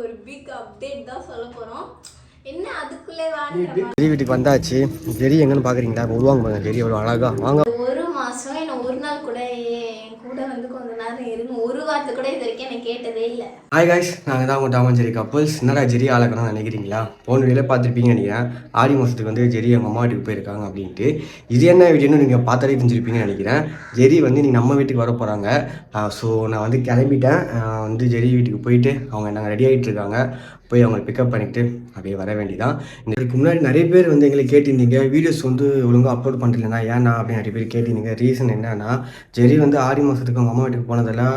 ஒரு big update தான் சொல்ல போறோம். என்ன அதுக்குள்ளே வாங்க? வீட்டுக்கு வந்தாச்சு. ஜெரி எங்கன்னு பாக்குறீங்களா? வருவாங்க பாருங்க. ஜெரி எவ்வளோ அழகா. வாங்க. மாதம் என்ன ஒரு நாள் கூட என் கூட வந்து கொஞ்ச நேரம் இருந்து ஒரு வாரத்தை கூட இது வரைக்கும் எனக்கு கேட்டதே இல்லை. ஹாய் காய்ஸ் நாங்கள் தான் உங்கள் டாமன் ஜெரி கப்பல்ஸ் என்னடா ஜெரி ஆளக்கணும்னு நினைக்கிறீங்களா? போன வீடியோ பார்த்துருப்பீங்கன்னு நினைக்கிறேன். ஆடி மாதத்துக்கு வந்து ஜெரி எங்கள் அம்மா வீட்டுக்கு போயிருக்காங்க அப்படின்ட்டு. இது என்ன வீடியோன்னு நீங்கள் பார்த்தாலே தெரிஞ்சிருப்பீங்கன்னு நினைக்கிறேன். ஜெரி வந்து நீ நம்ம வீட்டுக்கு வர போகிறாங்க ஸோ நான் வந்து கிளம்பிட்டேன். வந்து ஜெரி வீட்டுக்கு போயிட்டு அவங்க நாங்கள் ரெடி ஆகிட்டு இருக்காங்க. போய் அவங்களை பிக்கப் பண்ணிவிட்டு அப்படியே வர வேண்டியதான் இதுக்கு முன்னாடி நிறைய பேர் வந்து எங்களை கேட்டிருந்தீங்க வீடியோஸ் வந்து ஒழுங்காக அப்லோட் பண்ணுறீங்களா ஏன்னா அப்படின்னு நிறைய பேர் கேட்டிருந்தீங்க. ரீசன் என்னன்னா ஜெரி வந்து ஆடி மாதத்துக்கு அவங்க அம்மா வீட்டுக்கு போனதெல்லாம்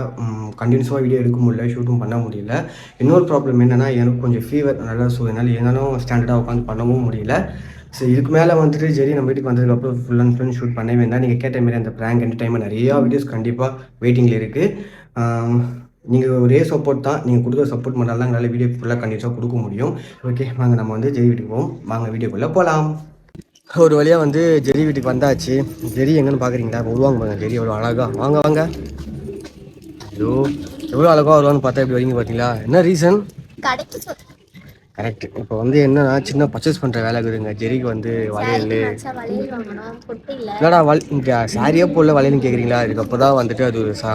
கண்டினியூஸாக வீடியோ எடுக்க முடியல ஷூட்டும் பண்ண முடியல. இன்னொரு ப்ராப்ளம் என்னென்னா எனக்கு கொஞ்சம் ஃபீவர் நல்லா ஸோ என்னால் என்னாலும் ஸ்டாண்டர்டாக உட்காந்து பண்ணவும் முடியல. ஸோ இதுக்கு மேலே வந்துட்டு ஜெரி நம்ம வீட்டுக்கு வந்ததுக்கப்புறம் ஃபுல் அண்ட் ஃபுல் ஷூட் பண்ணவே வேண்டாம். நீங்கள் கேட்ட மாரி அந்த ப்ராங்க் என்டர்டைன்மெண்ட் நிறையா வீடியோஸ் கண்டிப்பாக வெயிட்டிங்கில் இருக்குது நீங்கள் ஒரே சப்போர்ட் தான் நீங்கள் கொடுக்குற சப்போர்ட் மட்டும் தான் எங்களால் வீடியோ ஃபுல்லாக கண்டிப்பாக கொடுக்க முடியும். ஓகே வாங்க நம்ம வந்து ஜெரி வீட்டுக்கு போவோம். வாங்க வீடியோக்குள்ளே போகலாம் ஒரு வழியாக வந்து ஜெரி வீட்டுக்கு வந்தாச்சு. ஜெரி எங்கன்னு பார்க்குறீங்களா உருவாங்க பாருங்க ஜெரி எவ்வளோ அழகா. வாங்க வாங்க. ஐயோ எவ்வளோ அழகாக வருவான்னு பார்த்தா எப்படி வரீங்க பார்த்தீங்களா என்ன ரீசன் கரெக்ட் இப்போ வந்து என்னன்னா சின்ன பர்ச்சேஸ் பண்ணுற வேலை இருக்குதுங்க. ஜெரிக்கு வந்து வளையல். வளையல் வாங்கணும்? பொட்டு இல்லை. என்னடா வல் இங்கே சாரியே போடல வளையல்னு கேட்குறீங்களா இதுக்கு தான் வந்துட்டு அது ஒரு சா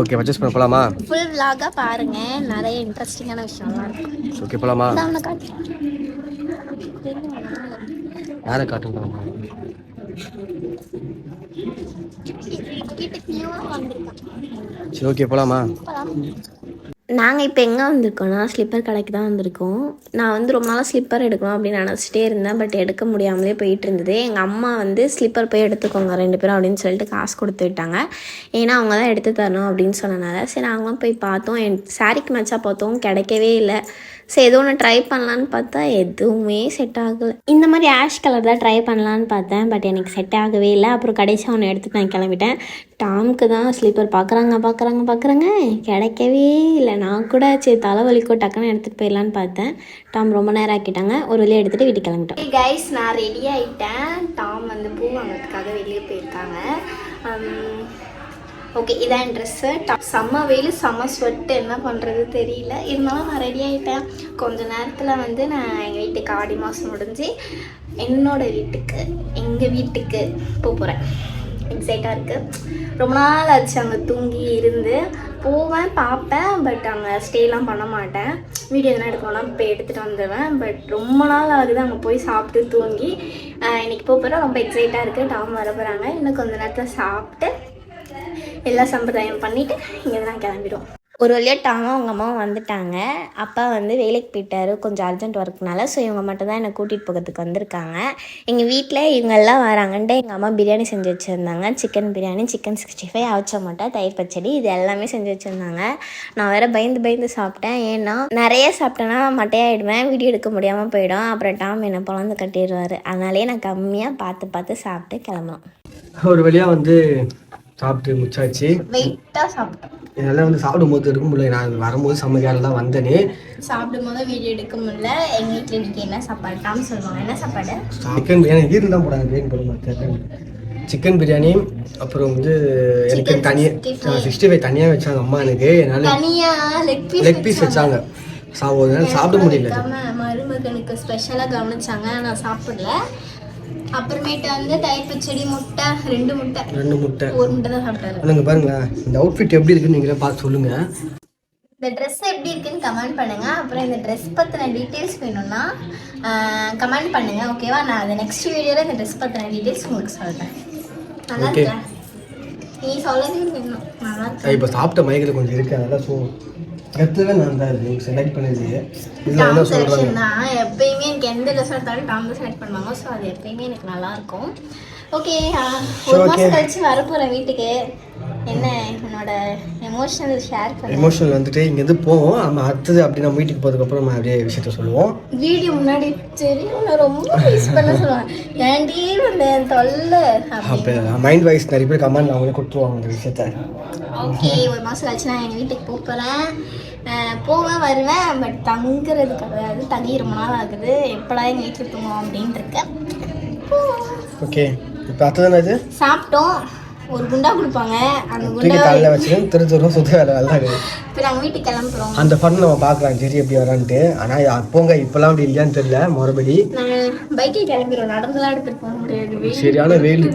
ஓகே பர்ச்சேஸ் பண்ண போகலாமா ஃபுல் vlog-ஆ பாருங்க. நிறைய இன்ட்ரெஸ்டிங்கான விஷயம்லாம் இருக்கும் ஓகே போகலாமா நான் யாரை காட்டுங்க வீட்டுக்கு நியூவா வந்திருக்கான். சரி ஓகே போகலாமா நாங்கள் இப்போ எங்கே வந்திருக்கோம்னா ஸ்லிப்பர் கடைக்கு தான் வந்திருக்கோம். நான் வந்து ரொம்ப நாளாக ஸ்லிப்பர் எடுக்கணும் அப்படின்னு நினச்சிட்டே இருந்தேன் பட் எடுக்க முடியாமலே போயிட்டு இருந்தது. எங்கள் அம்மா வந்து ஸ்லிப்பர் போய் எடுத்துக்கோங்க ரெண்டு பேரும் அப்படின்னு சொல்லிட்டு காசு கொடுத்து விட்டாங்க. ஏன்னா அவங்க தான் எடுத்து தரணும் அப்படின்னு சொன்னனால சரி நாங்களும் போய் பார்த்தோம். என் சாரிக்கு மேட்சாக பார்த்தோம். கிடைக்கவே இல்லை. சரி ஏதோ ஒன்று ட்ரை பண்ணலான்னு பார்த்தா எதுவுமே செட் ஆகலை. இந்த மாதிரி ஆஷ் கலர் தான் ட்ரை பண்ணலான்னு பார்த்தேன் பட் எனக்கு செட் ஆகவே இல்லை. அப்புறம் கடைசியாக ஒன்று எடுத்துட்டு நான் கிளம்பிட்டேன். டாமுக்கு தான் ஸ்லீப்பர் பார்க்குறாங்க பார்க்குறாங்க பார்க்குறாங்க கிடைக்கவே இல்லை. நான் கூட சரி தலைவலிக்கோ டக்குன்னு எடுத்துகிட்டு போயிடலான்னு பார்த்தேன். டாம் ரொம்ப நேரம் ஆக்கிட்டாங்க. ஒரு வழியாக எடுத்துகிட்டு வீட்டுக்கு கிளம்பிட்டோம். கைஸ் நான் ரெடி ஆகிட்டேன் டாம் வந்து பூ வாங்கிறதுக்காக வெளியே போயிருக்காங்க. Um, ஓகே இதான் ட்ரெஸ்ஸு செம்ம வெயில் செம்ம ஸ்வெட்டு என்ன பண்ணுறது தெரியல. இருந்தாலும் நான் ரெடி ஆகிட்டேன் கொஞ்ச நேரத்தில் வந்து நான் எங்கள் வீட்டுக்கு ஆடி மாதம் முடிஞ்சு என்னோட வீட்டுக்கு எங்கள் வீட்டுக்கு போக போகிறேன் எக்ஸைட்டாக இருக்குது ரொம்ப நாள் ஆச்சு அங்கே தூங்கி இருந்து. போவேன் பார்ப்பேன் பட் அங்கே ஸ்டேலாம் பண்ண மாட்டேன். வீடியோ எதனா எடுக்கணும்னா இப்போ எடுத்துகிட்டு வந்துடுவேன் பட் ரொம்ப நாள் ஆகுது அங்கே போய் சாப்பிட்டு தூங்கி. இன்றைக்கி இன்னைக்கு போக போகிறேன் ரொம்ப எக்ஸைட்டாக இருக்குது டாம் வர போகிறாங்க இன்னும் கொஞ்ச நேரத்தில் சாப்பிட்டு எல்லா சம்பிரதாயம் பண்ணிவிட்டு இங்கே தான் கிளம்பிடும் ஒரு வழியாக டாமும் அவங்க அம்மாவும் வந்துட்டாங்க. அப்பா வந்து வேலைக்கு போயிட்டாரு. கொஞ்சம் அர்ஜென்ட் ஒர்க்னால ஸோ இவங்க மட்டும் தான் என்னை கூட்டிகிட்டு போகிறதுக்கு வந்திருக்காங்க. எங்கள் வீட்டில் இவங்க எல்லாம் வராங்கன்ட்டு எங்கள் அம்மா பிரியாணி செஞ்சு வச்சுருந்தாங்க. Chicken biryani chicken sixty five அவச்ச மட்டை தயிர் பச்சடி இது எல்லாமே செஞ்சு வச்சுருந்தாங்க. நான் வேற பயந்து பயந்து சாப்பிட்டேன். ஏன்னா நிறைய சாப்பிட்டேன்னா மட்டையாயிடுவேன். வீடியோ எடுக்க முடியாமல் போயிடும். அப்புறம் டாம் என்னை பழந்து கட்டிடுவார். அதனாலே நான் கம்மியாக பார்த்து பார்த்து சாப்பிட்டு கிளம்புறோம் ஒரு வழியாக வந்து சாப்பிட்டு முச்சாச்சு இதெல்லாம் வந்து சாப்பிடும் போது எடுக்க முடியல. நான் வரும்போது சமைக்கால தான் வந்தேனே. சாப்பிடும் போது வீடியோ எடுக்க முடியல. எங்கள் வீட்டில் இன்னைக்கு என்ன சாப்பாடு? டாம் சொல்லுவாங்க. என்ன சாப்பாடு? சிக்கன் பிரியாணி. ஈரல் தான் போடாது பிரியாணி போட மாட்டேன். சிக்கன் பிரியாணி அப்புறம் வந்து எனக்கு தனியாக சிக்ஸ்டி ஃபைவ் தனியாக வச்சாங்க அம்மா எனக்கு. என்னால் லெக் பீஸ் வச்சாங்க. சாப்பிட முடியல. மருமகனுக்கு ஸ்பெஷலாக கவனிச்சாங்க. நான் சாப்பிடல. அப்புறமேட்டு வந்து தயிர் பச்சடி முட்டை ரெண்டு முட்டை. ரெண்டு முட்டை. ஒரு முட்டை தான் சாப்பிட்டாரு. ஆனாங்க பாருங்களேன் இந்த அவுட்ஃபிட் எப்படி இருக்குன்னு நீங்களே பார்த்து சொல்லுங்கள் இந்த ட்ரெஸ் எப்படி இருக்குன்னு கமெண்ட் பண்ணுங்க. அப்புறம் இந்த ட்ரெஸ் பற்றின டீட்டெயில்ஸ் வேணும்னா கமெண்ட் பண்ணுங்க ஓகேவா நான் அது நெக்ஸ்ட் வீடியோவில் இந்த ட்ரெஸ் பற்றின டீட்டெயில்ஸ் உங்களுக்கு சொல்கிறேன் நல்லா. இருக்கா? நீ சொல்லவே வேணும். நல்லா இருக்கு? இப்போ சாப்பிட்ட மயக்கில் கொஞ்சம் இருக்கு அதெல்லாம் ஸோ இடத்துல நான் தான் இது செலக்ட் பண்ணது. இதில் என்ன டாம் சொல்கிறாங்க தான். எப்பயுமே எனக்கு எந்த ட்ரெஸ் எடுத்தாலும் டாம் தான் செலக்ட் பண்ணுவாங்க. ஸோ அது எப்பயுமே எனக்கு நல்லா இருக்கும் ஓகே ஒரு. மாதம் கழிச்சு வரப்போகிறேன் வீட்டுக்கு என்ன என்னோட எமோஷனல் ஷேர் பண்ண எமோஷனல் வந்துட்டு இங்கேருந்து போவோம். நம்ம அடுத்தது அப்படி நம்ம வீட்டுக்கு போகிறதுக்கப்புறம் நம்ம அப்படியே விஷயத்த சொல்லுவோம். வீடியோ முன்னாடி தெரியும். நான் ரொம்ப மிஸ் பண்ண சொல்லுவேன் ஏன்டி வந்த? என் தொல்லை. அப்போ மைண்ட் வைஸ் நிறைய பேர் கமெண்ட் அவங்களே கொடுத்துருவாங்க இந்த விஷயத்த. ஓகே ஒரு மாதம் கழிச்சு நான் எங்கள் வீட்டுக்கு போக போகிறேன் போவேன் வருவேன் பட் தங்குறது கிடையாது. தங்கி ரொம்ப நாள் ஆகுது. எப்படா எங்கள் வீட்டில் தூங்குவோம் அப்படின்ட்டு இருக்கேன் ஓகே இப்போ அடுத்தது இது சாப்பிட்டோம். ஒரு குண்டா கொடுப்பாங்க. அந்த குண்டா தலையில் வச்சு திரு திரும்ப சுத்த வேலை வேலை தான் இருக்குது. இப்போ நாங்கள் வீட்டுக்கு கிளம்புறோம். அந்த ஃபன் நம்ம பார்க்கலாம் ஜெரி எப்படி வரான்ட்டு. ஆனால் அப்போங்க இப்போலாம் அப்படி இல்லையான்னு தெரியல மறுபடி. பைக்கில் கிளம்பிடுவோம் நடந்துலாம் எடுத்துகிட்டு போக முடியாது. சரியான வெயில்.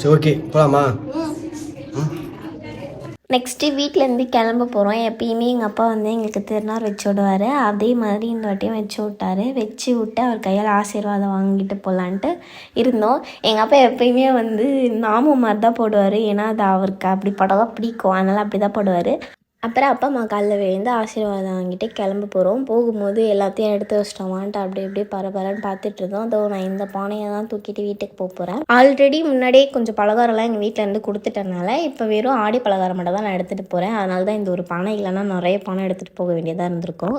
சரி ஓகே போகலாமா நெக்ஸ்ட்டு வீட்டிலேருந்து கிளம்ப போகிறோம் எப்பயுமே எங்கள் அப்பா வந்து எங்களுக்கு திருநாள் வச்சு விடுவார். அதே மாதிரி இந்த வாட்டியும் வச்சு விட்டார். வச்சு விட்டு அவர் கையால் ஆசீர்வாதம் வாங்கிட்டு போகலான்ட்டு இருந்தோம். எங்கள் அப்பா எப்பயுமே வந்து நாமம் மாதிரி தான் போடுவார். ஏன்னா அது அவருக்கு அப்படி படம் தான் பிடிக்கும். அதனால் அப்படி தான் போடுவார். அப்புறம் அப்பா அம்மா காலில் விழுந்து ஆசீர்வாதம் வாங்கிட்டு கிளம்ப போகிறோம் போகும்போது எல்லாத்தையும் எடுத்து வச்சிட்டோமான்ட்டு அப்படி இப்படி பரபரன்னு பார்த்துட்டு இருந்தோம். அதோ நான் இந்த பானையை தான் தூக்கிட்டு வீட்டுக்கு போக போகிறேன் ஆல்ரெடி முன்னாடியே கொஞ்சம் பலகாரம்லாம் எங்கள் வீட்டில் இருந்து கொடுத்துட்டனால இப்போ வெறும் ஆடி பலகாரம் மட்டும் தான் நான் எடுத்துகிட்டு போகிறேன் அதனால தான் இந்த ஒரு பானை இல்லைன்னா நிறைய பானை எடுத்துகிட்டு போக வேண்டியதாக இருந்திருக்கும்.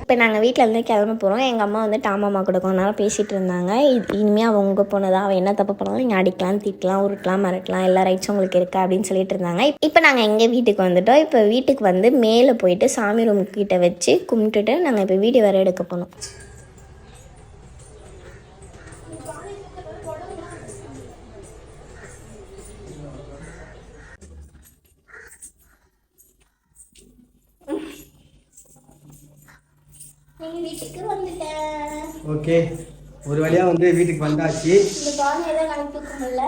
இப்போ நாங்கள் வீட்டிலேருந்து கிளம்ப போகிறோம். எங்கள் அம்மா வந்து டாமாமா கூட கொஞ்ச நேரம் பேசிகிட்டு இருந்தாங்க. இனிமேல் அவங்க உங்கள் பொண்ணு தான் அவள் என்ன தப்பு பண்ணாலும் நீங்கள் அடிக்கலாம் திட்டலாம் உருட்டலாம் மறக்கலாம் எல்லா ரைட்ஸும் உங்களுக்கு இருக்கா அப்படின்னு சொல்லிட்டு இருந்தாங்க. இப்போ நாங்கள் எங்கள் வீட்டுக்கு வந்துட்டோம். இப்போ வீட்டுக்கு வந்து மேலே போயிட்டு சாமி ரூம் கிட்ட வச்சு கும்பிட்டுட்டு நாங்கள் இப்போ வீடியோ வேறு எடுக்க போனோம். எங்கள் வீட்டுக்கு வந்துட்டேன் ஓகே. ஒரு வழியாக வந்து வீட்டுக்கு வந்தாச்சு. இந்த தான் முடியல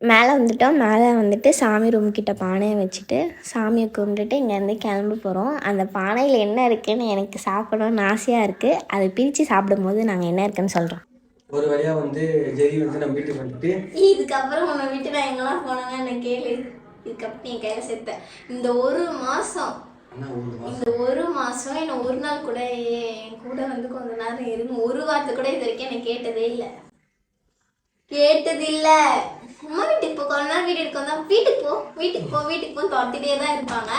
மேலே வந்துட்டோம். மேலே வந்துட்டு சாமி ரூம் கிட்ட பானையை வச்சுட்டு சாமியை கும்பிட்டுட்டு இங்கேருந்து கிளம்ப போகிறோம் அந்த பானையில் என்ன இருக்குன்னு எனக்கு சாப்பிடணும்னு ஆசையாக இருக்குது அதை பிரித்து சாப்பிடும்போது நாங்கள் என்ன இருக்குன்னு சொல்கிறோம் ஒரு வழியாக வந்து ஜெரி வந்து நம்ம வீட்டுக்கு வந்துட்டு இதுக்கப்புறம் உன்னை விட்டு நான் எங்கெல்லாம் போனாங்க என்ன கேளு. இதுக்கப்புறம் நீ கையில் சேர்த்தேன் இந்த ஒரு மாதம் இந்த ஒரு மாதம் என்ன ஒரு நாள் கூட என் கூட வந்து கொஞ்ச நேரம் இருந்து ஒரு வாரத்தை கூட இது வரைக்கும் எனக்கு கேட்டதே இல்லை. கேட்டது இல்லை அம்மா வீட்டுக்கு போ கொஞ்ச நேரம் வீடு எடுக்க வந்தா வீட்டுக்கு போ வீட்டுக்கு போ வீட்டுக்கு போ துரத்திட்டே தான் இருப்பாங்க.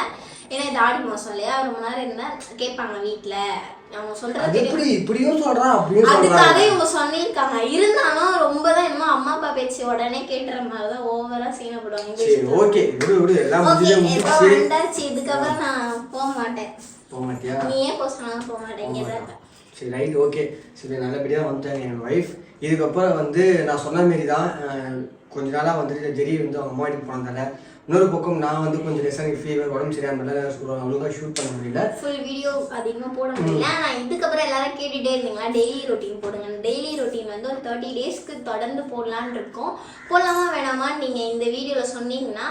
ஏன்னா இது ஆடி மாசம் இல்லையா? ரொம்ப நேரம் இருந்தா கேட்பாங்க வீட்டில் அவங்க சொல்றது எப்படி இப்படியும் அப்படியும் அதுக்காக இவங்க சொல்லியிருக்காங்க. இருந்தாலும் ரொம்ப தான் என்னமோ அம்மா அப்பா பேச்சு உடனே கேட்டுற மாதிரி தான் ஓவரா சீனப்படுவாங்க சரி. ஓகே விடு விடு எல்லாம் முடிஞ்சே இதுக்கப்புறம் நான் போக மாட்டேன். போக மாட்டியா? நீ ஏன் போக போக இருப்பேன். சரி ரைட் ஓகே சரி நல்லபடியாக வந்துட்டாங்க என் ஒய்ஃப் இதுக்கப்புறம் வந்து நான் சொன்ன மாரி தான் கொஞ்ச நாளாக வந்துட்டு ஜெரி வந்து அவங்க அம்மா வீட்டுக்கு போனதால இன்னொரு பக்கம் நான் வந்து கொஞ்சம் லெசன் ஃபீவர் உடம்பு சரியாமல் ஒழுங்காக ஷூட் பண்ண முடியல. ஃபுல் வீடியோ அதிகமாக போட முடியல. ஆனால் இதுக்கப்புறம் எல்லாரும் கேட்டுகிட்டே இருந்தீங்களா டெய்லி ரொட்டீன் போடுங்க டெய்லி ரொட்டீன் வந்து ஒரு தேர்ட்டி டேஸ்க்கு தொடர்ந்து போடலான்னு இருக்கோம். போடலாமா வேணாமான்னு நீங்கள் இந்த வீடியோவில் சொன்னீங்கன்னா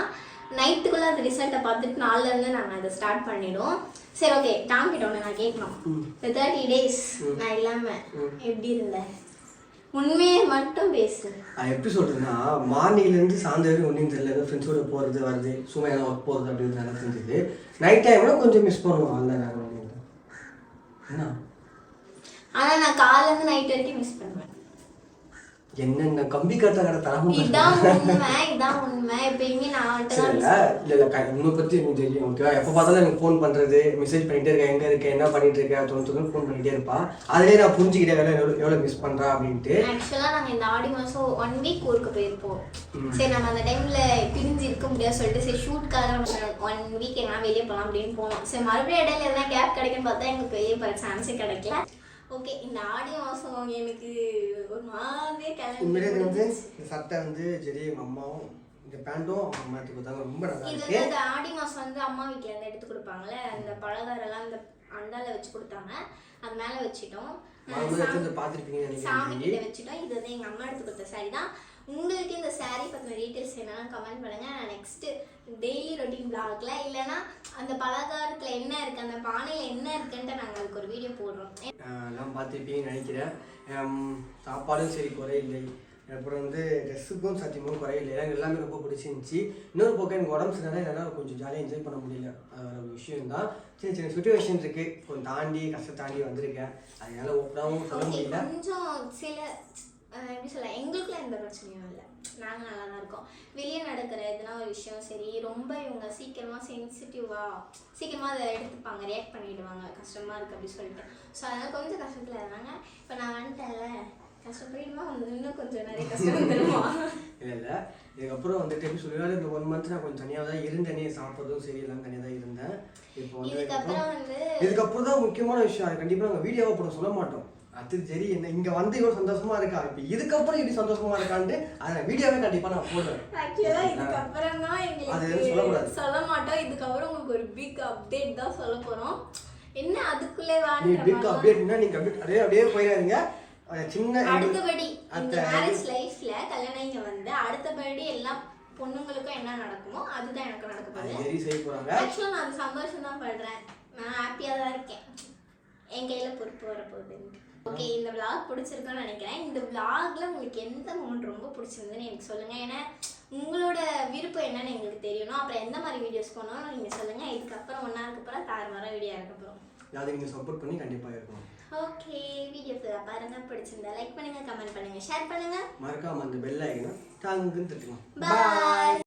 நைட்டுக்குள்ளே அந்த ரிசல்ட்டை பார்த்துட்டு நாளிலேருந்து நாங்கள் அதை ஸ்டார்ட் பண்ணிடுவோம். சரி ஓகே டாம் கிட்ட கேட்கணும். இந்த தேர்ட்டி டேஸ் நான் இல்லாமல் எப்படி இருந்தேன் உண்மையை மட்டும் பேசு. நான் எப்படி சொல்கிறேன்னா மார்னிங்லேருந்து சாயந்தரம் வரைக்கும் ஒன்றும் தெரியல. ஃப்ரெண்ட்ஸோட போகிறது வருது. சும்மா ஏன்னா ஒர்க் போகிறது அப்படின்னு நல்லா தெரிஞ்சது. நைட் டைமில் கொஞ்சம் மிஸ் பண்ணுவோம். அந்த நேரம் என்ன? ஆனால் நான் காலையிலேருந்து நைட் வரைக்கும் மிஸ் பண்ணுவேன். என்னென்ன கம்பி கட்ட கடை தரமும் இதான் உண்மை இதான் உண்மை. எப்பயுமே நான் இல்ல இல்ல இல்ல க- உன்னை பத்தி எனக்கு தெரியும். ஓகேவா எப்போ பார்த்தாலும் எனக்கு ஃபோன் பண்றது மெசேஜ் பண்ணிட்டே இருக்கேன் எங்க இருக்க என்ன பண்ணிட்டு இருக்க தொண்ணூறு ஃபோன் பண்ணிட்டே இருப்பா. அதுலயே நான் புரிஞ்சுக்கிட்டேன் எவ்வளோ எவ்வளோ எவ்வளோ மிஸ் பண்றா அப்படின்ட்டு. ஆக்சுவலாக நாங்கள் இந்த ஆடி மாதம் ஒன் வீக் ஊருக்கு போயிருப்போம். சரி நம்ம அந்த டைமில் பிரிஞ்சு இருக்க முடியாது சொல்லிட்டு சரி ஷூட்காக நம்ம ஒன் வீக் எங்கன்னா வெளியே போகலாம் அப்படின்னு போனோம். சரி மறுபடியும் இடையில எதனா கேப் கிடைக்குன்னு பார்த்தா எங்களுக்கு வெளியே போகிற சான்ஸே கிடைக்கல ஓகே இந்த ஆடி மாதம் எனக்கு ஒரு மாதிரியே உண்மையிலே இது வந்து கிளம்பி இந்த சட்டை வந்து சரி அம்மாவும் இந்த அவங்க அம்மா எடுத்து கொடுத்தாங்க. ரொம்ப நல்லா இது இருக்கு. வந்து அந்த ஆடி மாதம் வந்து அம்மா வீட்டில் இருந்து எடுத்து கொடுப்பாங்கல்ல அந்த பலகாரெல்லாம் அந்த அண்டால வச்சு கொடுத்தாங்க. அது மேலே வச்சிட்டோம். மறுபடியும் எடுத்து வந்து பார்த்துருப்பீங்கன்னு சாமி கிட்ட வச்சுட்டோம். இது வந்து எங்க அம்மா எடுத்து கொடுத்த சாரி தான். உங்களுக்கு இந்த saree பற்றின டீட்டெயில்ஸ் என்னன்னு கமெண்ட் பண்ணுங்கள் நான் நெக்ஸ்ட்டு டெய்லி ரொட்டீன் பிளாக்ல இல்லைன்னா அந்த பலகாரத்தில் என்ன இருக்குது அந்த பானையில் என்ன இருக்குன்ட்டு நாங்கள் அதுக்கு ஒரு வீடியோ போடுறோம். எல்லாம் பார்த்துருப்பீங்கன்னு நினைக்கிறேன். சாப்பாடும் சரி குறையில்லை. அப்புறம் வந்து ட்ரெஸ்ஸுக்கும் சத்தியமும் குறையில்லை. எனக்கு எல்லாமே ரொம்ப பிடிச்சிருந்துச்சி. இன்னொரு பக்கம் எனக்கு உடம்பு சரியான என்னால் கொஞ்சம் ஜாலியாக என்ஜாய் பண்ண முடியல. ஒரு விஷயம் தான். சின்ன சின்ன சுச்சுவேஷன் இருக்குது கொஞ்சம் தாண்டி கஷ்டம் தாண்டி வந்திருக்கேன். அதனால ஓப்பனாகவும் சொல்ல முடியல. கொஞ்சம் சில எப்படி சொல்ல எங்களுக்குள்ள எந்த பிரச்சனையும் இல்லை. நாங்கள் நல்லா தான் இருக்கோம். வெளியே நடக்கிற எதுனா ஒரு விஷயம். சரி ரொம்ப இவங்க சீக்கிரமாக சென்சிட்டிவாக சீக்கிரமாக அதை எடுத்துப்பாங்க ரியாக்ட் பண்ணிடுவாங்க. கஷ்டமாக இருக்குது அப்படி சொல்லிட்டு. ஸோ அதனால் கொஞ்சம் கஷ்டத்தில் இருந்தாங்க. இப்போ நான் வந்துட்டேன்ல. கஷ்டப்படிடுமா இன்னும் கொஞ்சம் நிறைய கஷ்டம் வந்துடுமா? இல்லை இல்லை. இதுக்கப்புறம் வந்துட்டு எப்படி சொல்லுவாரு இந்த ஒன் மந்த் நான் கொஞ்சம் தனியாக தான் இருந்தேனே சாப்பிட்றதும் சரி எல்லாம் தனியாக தான் இருந்தேன். இப்போ வந்து இதுக்கப்புறம் வந்து இதுக்கப்புறம் தான் முக்கியமான விஷயம். அது கண்டிப்பாக நாங்கள் வீடியோவை போட சொல்ல மாட்டோம். அது சரி என்ன இங்கே வந்து இவ்வளோ சந்தோஷமா இருக்கா? இப்போ இதுக்கப்புறம் இப்படி சந்தோஷமா இருக்கான்ட்டு அதை வீடியோவே கண்டிப்பாக நான் போடுறேன். ஆக்சுவலா இதுக்கப்புறம் தான் எங்களுக்கு. சொல்ல மாட்டோம். இதுக்கப்புறம் உங்களுக்கு ஒரு பிக் அப்டேட் தான் சொல்ல போறோம். என்ன அதுக்குள்ளே வாடுற பிக் அப்டேட்னா நீங்கள் அப்படியே அப்படியே போயிடாதீங்க. சின்ன அடுத்தபடி இந்த மேரேஜ் லைஃப்ல கல்யாணம் இங்க வந்து அடுத்தபடி எல்லா பொண்ணுங்களுக்கும் என்ன நடக்குமோ அதுதான் எனக்கு நடக்க போகுது. சரி செய்ய போகிறாங்க ஆக்சுவலாக நான் சந்தோஷம் தான் படுறேன். நான் ஹாப்பியாக தான் இருக்கேன். என் கையில் பொறுப்பு வரப்போகுது ஓகே இந்த vlog பிடிச்சிருக்குன்னு நினைக்கிறேன். இந்த vlogல உங்களுக்கு எந்த மூமெண்ட் ரொம்ப பிடிச்சிருந்ததுன்னு எனக்கு சொல்லுங்க. ஏன்னா உங்களோட விருப்பம் என்னன்னு எங்களுக்கு தெரியணும். அப்புறம் எந்த மாதிரி வீடியோஸ் பண்ணணும் நீங்கள் சொல்லுங்க. இதுக்கப்புறம் ஒன் ஹவருக்கு அப்புறம் தாறுமாற வீடியோ இருக்க போகிறோம் அதை நீங்கள் சப்போர்ட் பண்ணி கண்டிப்பாக இருக்கணும். ஓகே வீடியோ ஃபுல்லாக பாருங்க பிடிச்சிருந்தா லைக் பண்ணுங்க கமெண்ட் பண்ணுங்க ஷேர் பண்ணுங்க. மறக்காம அந்த பெல் ஆகினா தாங்குன்னு தட்டுங்க. பாய்